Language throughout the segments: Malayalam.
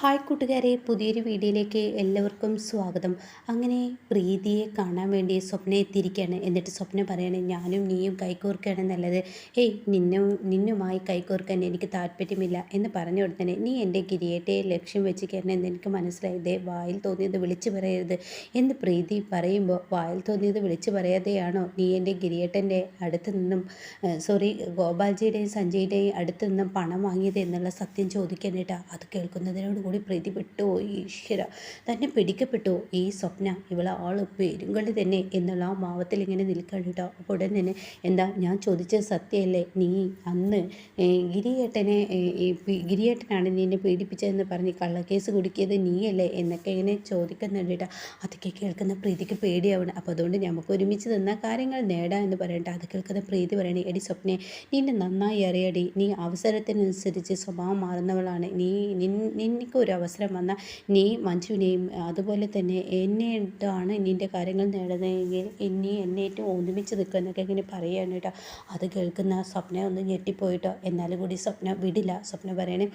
ഹായ് കൂട്ടുകാരെ പുതിയൊരു വീഡിയോയിലേക്ക് എല്ലാവർക്കും സ്വാഗതം. അങ്ങനെ പ്രീതിയെ കാണാൻ വേണ്ടി സ്വപ്ന എത്തിയിരിക്കുകയാണ്. എന്നിട്ട് സ്വപ്ന പറയണേ ഞാനും നീയും കൈകോർക്കുകയാണ് നല്ലത്. ഏയ് നിന്നും നിന്നുമായി കൈകോർക്കാൻ എനിക്ക് താല്പര്യമില്ല എന്ന് പറഞ്ഞു കൊടുത്തനെ. നീ എന്റെ കിരിയേട്ടയെ ലക്ഷ്യം വെച്ച് കയറണമെന്ന് എനിക്ക് മനസ്സിലായി. ദേ വായിൽ തോന്നിയത് വിളിച്ചു പറയരുത് എന്ന് പ്രീതി പറയുമ്പോൾ വായിൽ തോന്നിയത് വിളിച്ചു പറയാതെയാണോ? നീ എന്റെ ഗിരിയേട്ടന്റെ അടുത്ത് നിന്നും സോറി ഗോപാൽജിയുടെയും സഞ്ജയുടെയും അടുത്ത് നിന്നും പണം വാങ്ങിയത് എന്നുള്ള സത്യം ചോദിക്കാനായിട്ടാണ് അത് കേൾക്കുന്നതിനോട് കൂടി പ്രീതി വിട്ടുപോയി ഈശ്വര തന്നെ പിടിക്കപ്പെട്ടു. ഈ സ്വപ്ന ഇവളെ ആൾ പെരുങ്കളി തന്നെ എന്നുള്ള ആ ഭാവത്തിൽ ഇങ്ങനെ നിൽക്കണം അപ്പോൾ ഉടൻ തന്നെ എന്താ ഞാൻ ചോദിച്ചത് സത്യമല്ലേ നീ അന്ന് ഗിരിയേട്ടനെ ഗിരിയേട്ടനാണ് നിന്നെ പീഡിപ്പിച്ചതെന്ന് പറഞ്ഞ് കള്ളക്കേസ് കുടുക്കിയത് നീയല്ലേ എന്നൊക്കെ ഇങ്ങനെ ചോദിക്കുന്നുണ്ട് കേട്ടോ. അതൊക്കെ കേൾക്കുന്ന പ്രീതിക്ക് പേടിയാവണം. അപ്പോൾ അതുകൊണ്ട് നമുക്ക് ഒരുമിച്ച് നിന്ന കാര്യങ്ങൾ നേടാം എന്ന് പറയണ്ട. അത് കേൾക്കുന്ന പ്രീതി പറയണേ എടി സ്വപ്നെ നിന്നെ നന്നായി അറിയടി. നീ അവസരത്തിനനുസരിച്ച് സ്വഭാവം മാറുന്നവളാണ്. നീ നിനക്ക് ഒരു അവസരം വന്നാൽ നീ മഞ്ജുവിനെയും അതുപോലെ തന്നെ എന്നെയാണ് നിന്റെ കാര്യങ്ങൾ നേടുന്നതെങ്കിൽ ഇനി എന്നെ ഏറ്റവും ഒന്നിമിച്ച് നിൽക്കുന്നൊക്കെ ഇങ്ങനെ പറയുകയാണ് കേട്ടോ. അത് കേൾക്കുന്ന സ്വപ്ന ഒന്ന് ഞെട്ടിപ്പോയിട്ടോ? എന്നാലും കൂടി സ്വപ്ന വിടില്ല. സ്വപ്ന പറയണേ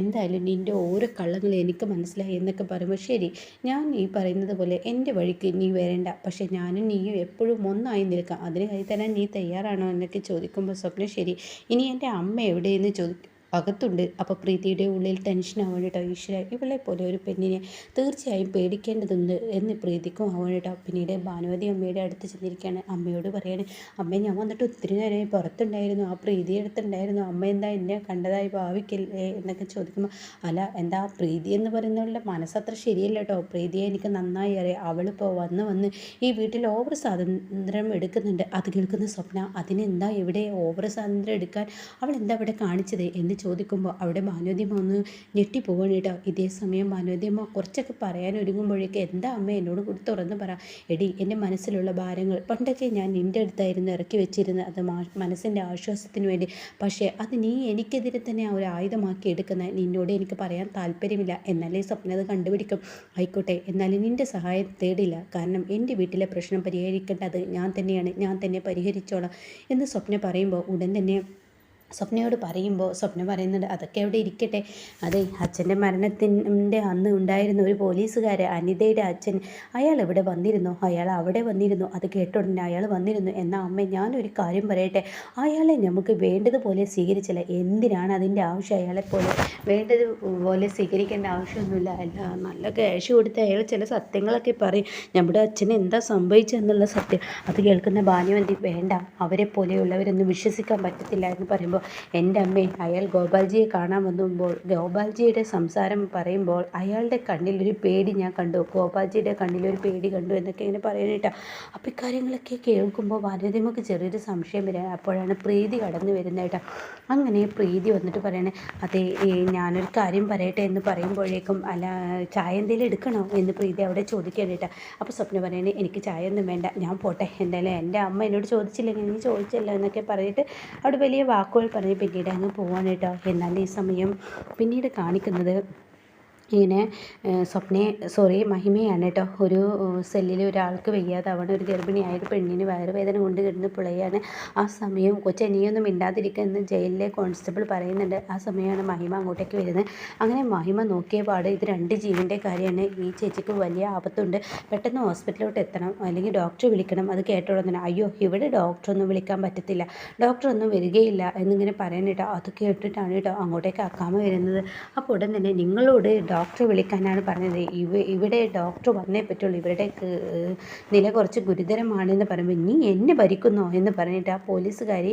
എന്തായാലും നിന്റെ ഓരോ കള്ളങ്ങൾ എനിക്ക് മനസ്സിലായി എന്നൊക്കെ പറയുമ്പോൾ ശരി ഞാൻ ഈ പറയുന്നത് പോലെ എന്റെ വഴിക്ക് നീ വരേണ്ട. പക്ഷേ ഞാനും നീയും എപ്പോഴും ഒന്നായി നിൽക്കാം. അതിന് കൈ തരാൻ നീ തയ്യാറാണോ എന്നൊക്കെ ചോദിക്കുമ്പോൾ സ്വപ്ന ശരി. ഇനി എന്റെ അമ്മ എവിടെയെന്ന് ചോദിക്കും അകത്തുണ്ട്. അപ്പോൾ പ്രീതിയുടെ ഉള്ളിൽ ടെൻഷൻ ആവണം കേട്ടോ ഈശ്വര ഇവളെ പോലെ ഒരു പെണ്ണിനെ തീർച്ചയായും പേടിക്കേണ്ടതുണ്ട് എന്ന് പ്രീതിക്കും ആവണം പിന്നീട് ഭാനുവതി അമ്മയുടെ അടുത്ത് ചെന്നിരിക്കുകയാണ്. അമ്മയോട് പറയാണ് അമ്മ ഞാൻ വന്നിട്ട് ഒത്തിരി നേരമായി പുറത്തുണ്ടായിരുന്നു. ആ പ്രീതിയുടെ അടുത്തുണ്ടായിരുന്നു. അമ്മ എന്താ എന്നെ കണ്ടതായി ഭാവിക്കില്ലേ? എന്നൊക്കെ ചോദിക്കുമ്പോൾ അല്ല എന്താ പ്രീതി എന്ന് പറയുന്നവളുടെ മനസ്സത്ര ശരിയല്ല കേട്ടോ. പ്രീതിയെ എനിക്ക് നന്നായി അറിയാം. അവളിപ്പോൾ വന്ന് വന്ന് ഈ വീട്ടിൽ ഓവർ സ്വാതന്ത്ര്യം എടുക്കുന്നുണ്ട്. അത് കേൾക്കുന്ന സ്വപ്ന അതിനെന്താ ഇവിടെ ഓവർ സ്വാതന്ത്ര്യം എടുക്കാൻ? അവൾ എന്താ ഇവിടെ കാണിച്ചത്? എന്ന് ചോദിക്കുമ്പോൾ അവിടെ ഭാനുവതിയമ്മ ഒന്ന് ഞെട്ടിപ്പോവാണ് കേട്ടോ ഇതേ സമയം മാനോദ്യമ്മ കുറച്ചൊക്കെ പറയാൻ ഒരുങ്ങുമ്പോഴേക്ക് എന്താ അമ്മ എന്നോട് കൂടി തുറന്ന് പറ. എടി എന്റെ മനസ്സിലുള്ള ഭാരങ്ങൾ. പണ്ടൊക്കെ ഞാൻ നിന്റെ അടുത്തായിരുന്നു ഇറക്കി വെച്ചിരുന്നത്. അത് മനസ്സിന്റെ ആശ്വാസത്തിന് വേണ്ടി. പക്ഷേ അത് നീ എനിക്കെതിരെ തന്നെ ഒരു ആയുധമാക്കി എടുക്കുന്ന നിന്നോട് എനിക്ക് പറയാൻ താല്പര്യമില്ല. എന്നാലേ സ്വപ്നം അത് കണ്ടുപിടിക്കും. ആയിക്കോട്ടെ എന്നാലും നിന്റെ സഹായം തേടില്ല. കാരണം എന്റെ വീട്ടിലെ പ്രശ്നം പരിഹരിക്കേണ്ടത് ഞാൻ തന്നെയാണ്. ഞാൻ തന്നെ പരിഹരിച്ചോളാം എന്ന് സ്വപ്ന പറയുമ്പോൾ ഉടൻ തന്നെ സ്വപ്നയോട് പറയുമ്പോൾ സ്വപ്ന പറയുന്നുണ്ട് അതൊക്കെ അവിടെ ഇരിക്കട്ടെ. അതെ അച്ഛന്റെ മരണത്തിന്റെ അന്ന് ഉണ്ടായിരുന്ന ഒരു പോലീസുകാരൻ അനിതയുടെ അച്ഛൻ അയാൾ ഇവിടെ വന്നിരുന്നു? അയാൾ അവിടെ വന്നിരുന്നു. അത് കേട്ടുടനെ അയാൾ വന്നിരുന്നു. എന്നാൽ അമ്മ ഞാനൊരു കാര്യം പറയട്ടെ. അയാളെ നമുക്ക് വേണ്ടതുപോലെ സ്വീകരിച്ചില്ല. എന്തിനാണ് അതിന്റെ ആവശ്യം? അയാളെപ്പോലെ വേണ്ടതുപോലെ സ്വീകരിക്കേണ്ട ആവശ്യമൊന്നുമില്ല. അല്ല നല്ല ക്യാഷ് കൊടുത്ത് അയാൾ ചില സത്യങ്ങളൊക്കെ പറയും. നമ്മുടെ അച്ഛന് എന്താ സംഭവിച്ചതെന്നുള്ള സത്യം. അത് കേൾക്കുന്ന ഭാനുവന്തി വേണ്ട അവരെ പോലെയുള്ളവരൊന്നും വിശ്വസിക്കാൻ പറ്റത്തില്ല എന്ന് പറയുമ്പോൾ എന്റെ അമ്മ അയാൾ ഗോപാൽജിയെ കാണാൻ വന്നുമ്പോൾ ഗോപാൽജിയുടെ സംസാരം പറയുമ്പോൾ അയാളുടെ കണ്ണിലൊരു പേടി ഞാൻ കണ്ടു. ഗോപാൽജിയുടെ കണ്ണിലൊരു പേടി കണ്ടു എന്നൊക്കെ ഇങ്ങനെ പറയാനായിട്ടാണ് അപ്പോൾ ഇക്കാര്യങ്ങളൊക്കെ കേൾക്കുമ്പോൾ ഭാരതിമക്ക് ചെറിയൊരു സംശയം വരിക അപ്പോഴാണ് പ്രീതി കടന്നു വരുന്നേട്ടാ അങ്ങനെ പ്രീതി വന്നിട്ട് പറയണേ അതെ ഞാനൊരു കാര്യം പറയട്ടെ എന്ന് പറയുമ്പോഴേക്കും അല്ല ചായ എന്തെങ്കിലും എടുക്കണോ? എന്ന് പ്രീതി അവിടെ ചോദിക്കാനായിട്ടാ അപ്പോൾ സ്വപ്ന പറയണേ എനിക്ക് ചായ ഒന്നും വേണ്ട. ഞാൻ പോട്ടെ. എന്തായാലും എന്റെ അമ്മ എന്നോട് ചോദിച്ചില്ലെങ്കിൽ നീ ചോദിച്ചല്ലോ എന്നൊക്കെ പറഞ്ഞിട്ട് അവിടെ വലിയ വാക്കുകൾ പറഞ്ഞ് പിന്നീട് അങ്ങ് പോവാണ് കേട്ടോ. എന്നാൽ ഈ സമയം പിന്നീട് കാണിക്കുന്നത് ഇങ്ങനെ സ്വപ്നയെ സോറി മഹിമയാണ് കേട്ടോ ഒരു സെല്ലിൽ ഒരാൾക്ക് വയ്യാതാവണ ഒരു ഗർഭിണിയായ ഒരു പെണ്ണിന് വയറുവേദന കൊണ്ട് കിടന്ന് പിളയാണ്. ആ സമയം കൊച്ചനിയൊന്നും മിണ്ടാതിരിക്കുമെന്ന് ജയിലിലെ കോൺസ്റ്റബിൾ പറയുന്നുണ്ട്. ആ സമയമാണ് മഹിമ അങ്ങോട്ടേക്ക് വരുന്നത്. അങ്ങനെ മഹിമ നോക്കിയ പാട് ഇത് രണ്ട് ജീവന്റെ കാര്യമാണ്. ഈ ചേച്ചിക്ക് വലിയ ആപത്തുണ്ട്. പെട്ടെന്ന് ഹോസ്പിറ്റലിലോട്ട് എത്തണം അല്ലെങ്കിൽ ഡോക്ടറെ വിളിക്കണം. അത് കേട്ടോളം അയ്യോ ഇവിടെ ഡോക്ടറൊന്നും വിളിക്കാൻ പറ്റത്തില്ല. ഡോക്ടറൊന്നും വരികയില്ല എന്നിങ്ങനെ പറയാൻ അത് കേട്ടിട്ടാണ് കേട്ടോ അങ്ങോട്ടേക്ക് അക്കാമ വരുന്നത്. അപ്പോൾ ഉടൻ തന്നെ നിങ്ങളോട് ഡോക്ടറെ വിളിക്കാനാണ് പറഞ്ഞത്. ഇവ ഇവിടെ ഡോക്ടർ വന്നേ പറ്റുള്ളൂ. ഇവരുടെ നില കുറച്ച് ഗുരുതരമാണെന്ന് പറയുമ്പോൾ നീ എന്നെ ഭരിക്കുന്നോ എന്ന് പറഞ്ഞിട്ട് ആ പോലീസുകാരി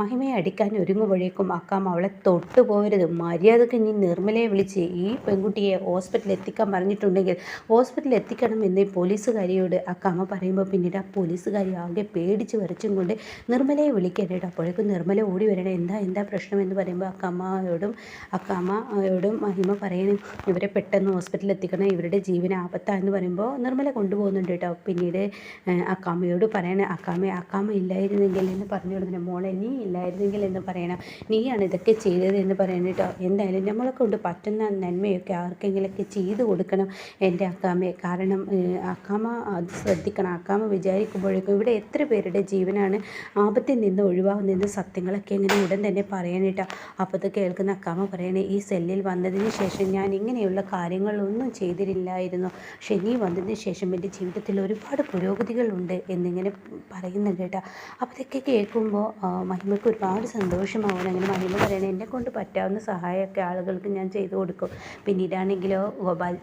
മഹിമയെ അടിക്കാൻ ഒരുങ്ങുമ്പോഴേക്കും അക്കാം അവളെ തൊട്ടു പോകരുത്. മര്യാദയ്ക്ക് നീ നിർമ്മലയെ വിളിച്ച് ഈ പെൺകുട്ടിയെ ഹോസ്പിറ്റലിൽ എത്തിക്കാൻ പറഞ്ഞിട്ടുണ്ടെങ്കിൽ ഹോസ്പിറ്റലിൽ എത്തിക്കണം എന്ന് പോലീസുകാരിയോട് അക്കാമ പറയുമ്പോൾ പിന്നീട് ആ പോലീസുകാരി ആകെ പേടിച്ച് വരച്ചും കൊണ്ട് നിർമ്മലയെ വിളിക്കാനായിട്ട് അപ്പോഴേക്കും നിർമ്മല ഓടി വരണം. എന്താ എന്താ പ്രശ്നം എന്ന് പറയുമ്പോൾ അക്കമ്മയോടും അക്കാമ്മയോടും മഹിമ പറയണം ഇവരെ പെട്ടെന്ന് ഹോസ്പിറ്റലിൽ എത്തിക്കണം ഇവരുടെ ജീവന ആപത്താന്ന് പറയുമ്പോൾ നിർമ്മല കൊണ്ടുപോകുന്നുണ്ട് കേട്ടോ. പിന്നീട് അക്കാമ്മയോട് പറയണ അക്കാമ്മ അക്കാമ്മ ഇല്ലായിരുന്നെങ്കിൽ എന്ന് പറഞ്ഞു കൊടുക്കണം മോളെ നീ ഇല്ലായിരുന്നെങ്കിൽ എന്ന് പറയണം. നീയാണ് ഇതൊക്കെ ചെയ്തത് എന്ന് പറയണം കേട്ടോ. എന്തായാലും നമ്മളെ കൊണ്ട് പറ്റുന്ന നന്മയൊക്കെ ആർക്കെങ്കിലൊക്കെ ചെയ്തു കൊടുക്കണം എന്റെ അക്കാമ്മയെ കാരണം അക്കാമ്മ അത് ശ്രദ്ധിക്കണം. അക്കാമ്മ വിചാരിക്കുമ്പോഴേക്കും ഇവിടെ എത്ര പേരുടെ ജീവനാണ് ആപത്തിൽ നിന്ന് ഒഴിവാകുന്നതെന്ന് സത്യങ്ങളൊക്കെ ഇങ്ങനെ ഉടൻ തന്നെ പറയാനായിട്ടാണ് അപ്പോൾ അത് കേൾക്കുന്ന അക്കാമ്മ പറയണേ ഈ സെല്ലിൽ വന്നതിന് ശേഷം ഞാൻ ഇങ്ങനെയുള്ള കാര്യങ്ങളൊന്നും ചെയ്തിരില്ലായിരുന്നു ശനി വന്നതിന് ശേഷം എന്റെ ജീവിതത്തിൽ ഒരുപാട് പുരോഗതികളുണ്ട് എന്നിങ്ങനെ പറയുന്നുണ്ട് കേട്ടോ. അപ്പോൾ ഇതൊക്കെ കേൾക്കുമ്പോൾ മഹിമയ്ക്ക് ഒരുപാട് സന്തോഷമാവും. അങ്ങനെ മഹിമ പറയണേ എന്നെ കൊണ്ട് പറ്റാവുന്ന സഹായമൊക്കെ ആളുകൾക്ക് ഞാൻ ചെയ്തു കൊടുക്കും. പിന്നീടാണെങ്കിലോ ഗോപാൽ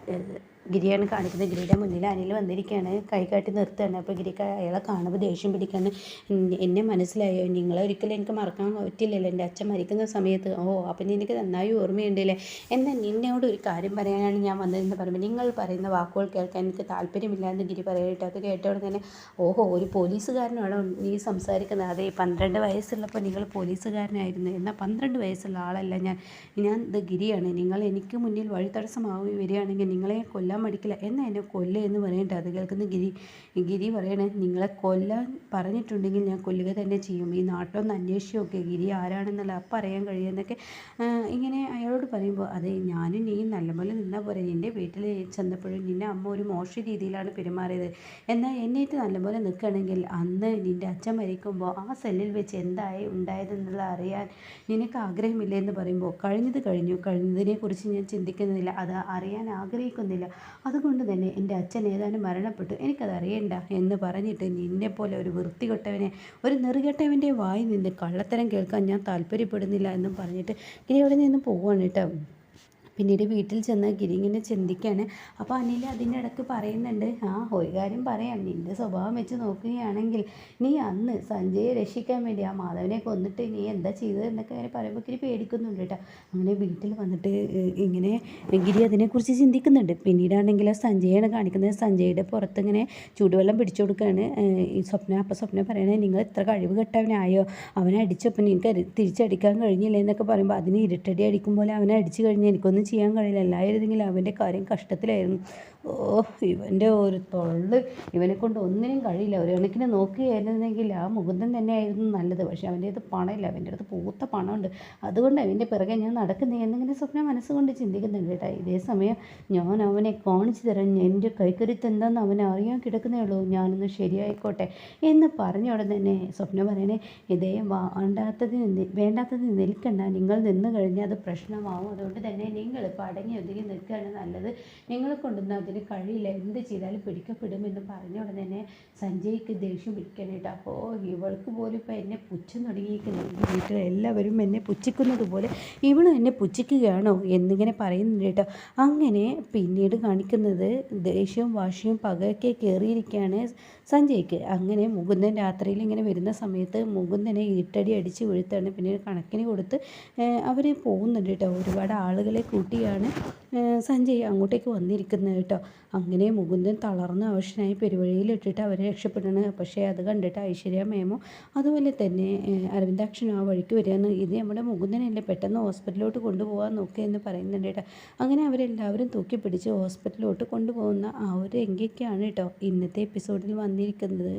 ഗിരിയാണ് കാണിക്കുന്നത്. ഗിരിയുടെ മുന്നിൽ അനിൽ വന്നിരിക്കുകയാണ്. കൈ കാട്ടി നിർത്തുകയാണ്. അപ്പോൾ ഗിരിക്ക് അയാളെ കാണുമ്പോൾ ദേഷ്യം പിടിക്കാണ്. എന്നെ മനസ്സിലായോ? നിങ്ങളെ ഒരിക്കലും എനിക്ക് മറക്കാൻ പറ്റില്ലല്ലോ. എന്റെ അച്ഛൻ മരിക്കുന്ന സമയത്ത്. ഓ അപ്പം എനിക്ക് നന്നായി ഓർമ്മയുണ്ടല്ലേ? എന്നാൽ നിന്നോട് ഒരു കാര്യം പറയാനാണ് ഞാൻ വന്നതെന്ന് പറയുമ്പോൾ നിങ്ങൾ പറയുന്ന വാക്കുകൾ കേൾക്കാൻ എനിക്ക് താല്പര്യമില്ല എന്ന് ഗിരി പറയട്ടെ. അത് കേട്ടോടെ തന്നെ ഓഹോ ഒരു പോലീസുകാരനാണോ നീ സംസാരിക്കുന്നത്? അതെ പന്ത്രണ്ട് വയസ്സുള്ളപ്പോൾ നിങ്ങൾ പോലീസുകാരനായിരുന്നു. എന്നാൽ പന്ത്രണ്ട് വയസ്സുള്ള ആളല്ല ഞാൻ. ഞാൻ ഇത് ഗിരിയാണ്. നിങ്ങൾ എനിക്ക് മുന്നിൽ വഴി തടസ്സമാവുകയും വരികയാണെങ്കിൽ നിങ്ങളെ കൊല്ലാൻ കൊല്ലാൻ മടിക്കില്ല. എന്നാൽ എന്നെ കൊല്ലുക എന്ന് പറയട്ടെ അത് കേൾക്കുന്ന ഗിരി ഗിരി പറയണേ നിങ്ങളെ കൊല്ലാൻ പറഞ്ഞിട്ടുണ്ടെങ്കിൽ ഞാൻ കൊല്ലുക തന്നെ ചെയ്യും. ഈ നാട്ടൊന്ന് അന്വേഷിച്ച് നോക്കുക ഗിരി ആരാണെന്നല്ല അപ്പം അറിയാൻ കഴിയുമെന്നൊക്കെ ഇങ്ങനെ അയാളോട് പറയുമ്പോൾ അതെ ഞാനും നീ നല്ലപോലെ നിന്നാൽ പോരെ. നിന്റെ വീട്ടിൽ ചെന്നപ്പോഴും നിന്നെ അമ്മ ഒരു മോശ രീതിയിലാണ് പെരുമാറിയത്. എന്നാൽ എന്നേറ്റ് നല്ലപോലെ നിൽക്കുകയാണെങ്കിൽ അന്ന് നിന്റെ അച്ഛൻ മരിക്കുമ്പോൾ ആ സെല്ലിൽ വെച്ച് എന്തായി ഉണ്ടായതെന്നുള്ള അറിയാൻ നിനക്ക് ആഗ്രഹമില്ല എന്ന് പറയുമ്പോൾ കഴിഞ്ഞത് കഴിഞ്ഞു. കഴിഞ്ഞതിനെക്കുറിച്ച് ഞാൻ ചിന്തിക്കുന്നില്ല. അത് അറിയാൻ ആഗ്രഹിക്കുന്നില്ല. അതുകൊണ്ട് തന്നെ എന്റെ അച്ഛൻ ഏതാനും മരണപ്പെട്ടു. എനിക്കത് അറിയണ്ട എന്ന് പറഞ്ഞിട്ട് നിന്നെപ്പോലെ ഒരു വൃത്തികെട്ടവനെ ഒരു നെറുകെട്ടവന്റെ വായി നിന്ന് കള്ളത്തരം കേൾക്കാൻ ഞാൻ താല്പര്യപ്പെടുന്നില്ല എന്നും പറഞ്ഞിട്ട് ഇനി അവിടെ നിന്ന് പോവാണ് കേട്ടോ. പിന്നീട് വീട്ടിൽ ചെന്ന് ഗിരി ഇങ്ങനെ ചിന്തിക്കുകയാണ് അപ്പോൾ അനിൽ അതിന്റെ ഇടയ്ക്ക് പറയുന്നുണ്ട് ആ ഒരു കാര്യം പറയാം. നിന്റെ സ്വഭാവം വെച്ച് നോക്കുകയാണെങ്കിൽ നീ അന്ന് സഞ്ജയെ രക്ഷിക്കാൻ വേണ്ടി ആ മാധവനെ കൊന്നിട്ട് നീ എന്താ ചെയ്തത് എന്നൊക്കെ അങ്ങനെ പറയുമ്പോൾ ഇത്തിരി പേടിക്കുന്നുണ്ട് കേട്ടോ. അങ്ങനെ വീട്ടിൽ വന്നിട്ട് ഇങ്ങനെ ഗിരി അതിനെക്കുറിച്ച് ചിന്തിക്കുന്നുണ്ട്. പിന്നീടാണെങ്കിൽ സഞ്ജയാണ് കാണിക്കുന്നത്. സഞ്ജയുടെ പുറത്ത് ഇങ്ങനെ ചൂടുവെള്ളം പിടിച്ചു കൊടുക്കുകയാണ്. ഈ സ്വപ്ന അപ്പോൾ സ്വപ്ന പറയണേ നിങ്ങൾ ഇത്ര കഴിവ് കെട്ടവനായോ? അവനെ അടിച്ചപ്പോൾ നിങ്ങൾക്ക് തിരിച്ചടിക്കാൻ കഴിഞ്ഞില്ല? എന്നൊക്കെ പറയുമ്പോൾ അതിന് ഇരുട്ടടി അടിക്കും പോലെ അവനെ അടിച്ചു കഴിഞ്ഞാൽ എനിക്കൊന്നും ചെയ്യാൻ കഴിയില്ല. അല്ലായിരുന്നെങ്കിൽ അവന്റെ കാര്യം കഷ്ടത്തിലായിരുന്നു. ഓ ഇവന്റെ ഒരു തൊള്ള്. ഇവനെ കൊണ്ട് ഒന്നിനും കഴിയില്ല. ഒരു കണക്കിന് നോക്കുകയായിരുന്നെങ്കിൽ ആ മുകുന്ദൻ തന്നെയായിരുന്നു നല്ലത്. പക്ഷേ അവന്റെ അടുത്ത് പണമില്ല. അവന്റെ അടുത്ത് പൂത്ത പണമുണ്ട്. അതുകൊണ്ട് അവന്റെ പിറകെ ഞാൻ നടക്കുന്നേ എന്നിങ്ങനെ സ്വപ്നം മനസ്സുകൊണ്ട് ചിന്തിക്കുന്നുണ്ട് കേട്ടോ. ഇതേ സമയം ഞാൻ അവനെ കാണിച്ചു തരാൻ എന്റെ കൈക്കരുത്ത് എന്താണെന്ന് അവനെ അറിയാൻ കിടക്കുന്നേ ഉള്ളൂ. ഞാനൊന്ന് ശരിയായിക്കോട്ടെ എന്ന് പറഞ്ഞ ഉടൻ തന്നെ സ്വപ്നം പറയണേ ഇതേ വേണ്ടാത്തതിന് വേണ്ടാത്തതിന് നിൽക്കണ്ട. നിങ്ങൾ നിന്ന് കഴിഞ്ഞാൽ അത് പ്രശ്നമാവും. അതുകൊണ്ട് തന്നെ നിങ്ങൾ ഇപ്പോൾ അടങ്ങി ഒതുങ്ങി നിൽക്കുകയാണ് നല്ലത്. നിങ്ങളെ കൊണ്ടൊന്നും അതിന് കഴിയില്ല. എന്ത് ചെയ്താലും പിടിക്കപ്പെടുമെന്ന് പറഞ്ഞ ഉടനെ തന്നെ സഞ്ജയ്ക്ക് ദേഷ്യം പിടിക്കാനായിട്ട് അപ്പോൾ ഇവൾക്ക് പോലും ഇപ്പോൾ എന്നെ പുച്ഛം തുടങ്ങിയിരിക്കുന്നു. വീട്ടിൽ എല്ലാവരും എന്നെ പുച്ഛിക്കുന്നത് പോലെ ഇവളും എന്നെ പുച്ഛിക്കുകയാണോ എന്നിങ്ങനെ പറയുന്നുണ്ട് കേട്ടോ. അങ്ങനെ പിന്നീട് കാണിക്കുന്നത് ദേഷ്യവും വാശിയും പകയൊക്കെ കയറിയിരിക്കുകയാണ് സഞ്ജയ്ക്ക് അങ്ങനെ മുകുന്ദൻ രാത്രിയിൽ ഇങ്ങനെ വരുന്ന സമയത്ത് മുകുന്ദനെ ഇരുട്ടടി അടിച്ച് വീഴ്ത്താണ് പിന്നെ കണക്കിന് കൊടുത്ത് അവർ പോകുന്നുണ്ട് കേട്ടോ. ഒരുപാട് ആളുകളെ കൂട്ടിയാണ് സഞ്ജയ് അങ്ങോട്ടേക്ക് വന്നിരിക്കുന്നത് കേട്ടോ. അങ്ങനെ മുകുന്ദൻ തളർന്ന ആവശ്യനായി പെരുവഴിയിലിട്ടിട്ട് അവരെ രക്ഷപ്പെടണം. പക്ഷേ അത് കണ്ടിട്ട് ഐശ്വര്യ മേമോ അതുപോലെ തന്നെ അരവിന്ദാക്ഷനും ആ വഴിക്ക് വരികയെന്ന് ഇത് നമ്മുടെ മുകുന്ദനല്ലേ പെട്ടെന്ന് ഹോസ്പിറ്റലിലോട്ട് കൊണ്ടുപോകാൻ നോക്കുക എന്ന് പറയുന്നുണ്ട് കേട്ടോ. അങ്ങനെ അവരെല്ലാവരും തൂക്കി പിടിച്ച് ഹോസ്പിറ്റലിലോട്ട് കൊണ്ടുപോകുന്ന ആ ഒരു രംഗയ്ക്കാണ് കേട്ടോ ഇന്നത്തെ എപ്പിസോഡിൽ വന്നിരിക്കുന്നത്